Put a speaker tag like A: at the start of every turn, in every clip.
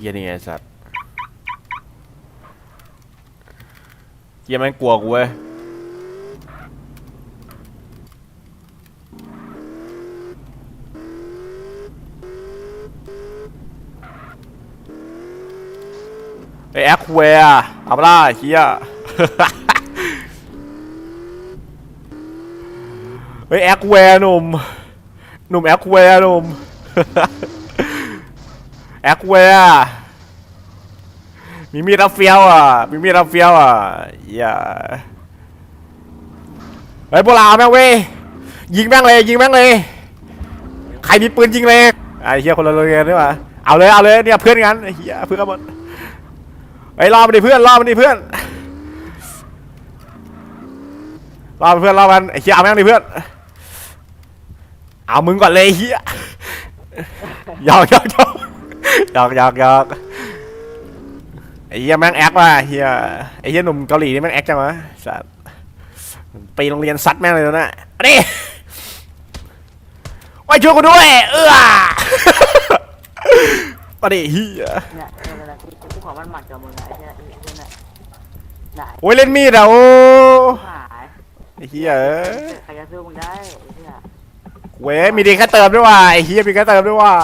A: เฮียนี่ไงไอ้สัตว์เฮียแม่งกลัวกูเว้ยไอแอคแวร์เอาปะล่ะเฮียเฮ้ยแอคแวร์หนุ่มหนุ่มแอคแวร์หนุ่มแอคแวร์ มีมีดรับเฟี้ยวอะ มีมีดรับเฟี้ยวอะ อย่าเฮ้ยพวกเราเอาแม่งเว้ย ยิงแม่งเลย ยิงแม่งเลย ใครมีปืนยิงเลย ไอ้เหี้ยคนละโรงเรียนด้วยวะเอาเลย เอาเลย เนี่ยเพื่อนกันไอ้เหี้ยเพื่อนหมดไอ้รอมันดิเพื่อนรอมันดิเพื่อนรอมันเพื่อนรอมันไอ้เหี้ยเอาแม่งดิเพื่อน เอามึงก่อนเลยเฮียอกหยอกหยอกหยอกหยอกหยอก ไอ้เฮียแม่งแอคว่ะเฮียไอ้เฮียหนุ่มเกาหลีนี่แม่งแอคจังวะสัตว์ไปโรงเรียนซัดแม่งเลยนะอันนี้ไว้ช่วยกูด้วย เออมาดิเฮีย
B: เนี่ยเนี่ยเนี่ยที่กูขอมันหมัดกับมึงนะไอ้เนี่ยไอ้เนี่ยเนี่ยได้
A: โอ้ยเล่นมีดอะโอ้
B: หาย
A: ไอ้เฮียเอ้ย
B: ใครจะสู้มึงได้ไอ้เนี่ย
A: เว้ยมีดีแค่เติมด้วยว่ะไอ้เฮียมีแค่เติมด้วยว่ะ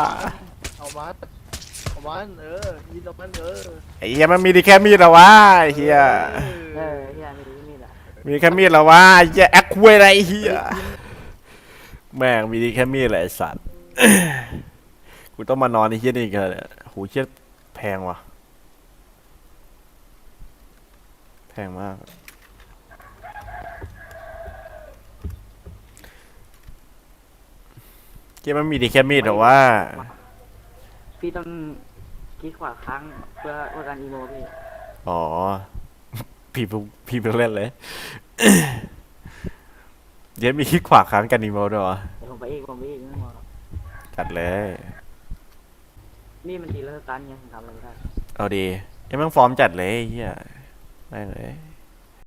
C: เอามันเอา มันเออยิงเอามันเออ
A: ไอ้เฮียมันมีดีแค่มีดเหรอวะไอ้เฮีย
B: เออไอ้เนี่ยไม่ดีนี่แหละ
A: มีแค่มีดเหรอวะไอ้เหี้ยแอคคุยอะไรไอ้เฮียแม่งมีดีแค่มีดแหละไอ้สัตว์ กูต้องมานอนไอ้เฮียนี่อีกันเนี่ยโหเชี่ยแพงว่ะ แพงมากเจ๊มันมีดีแค่มีดเหรอวะ
B: พี่ต้องค ลิกขวาครั้งเพื่อเพื่อการอีโมพี่
A: อ๋อ พี่เพิ่งพี่เพิ่งเล่นเลยเจ๊มีคลิกขวาค้างกันอีโมด้วยวะ
B: เดี๋ยวผมไปอีกผมไปอีกไม่พอ
A: จัดเลย
B: นี่มันตีเลิกกันไงผมทำอะไรไม่ได้
A: เอาดียังแม่งฟอร์มจัดเลยไอ้เฮียไม่งเลย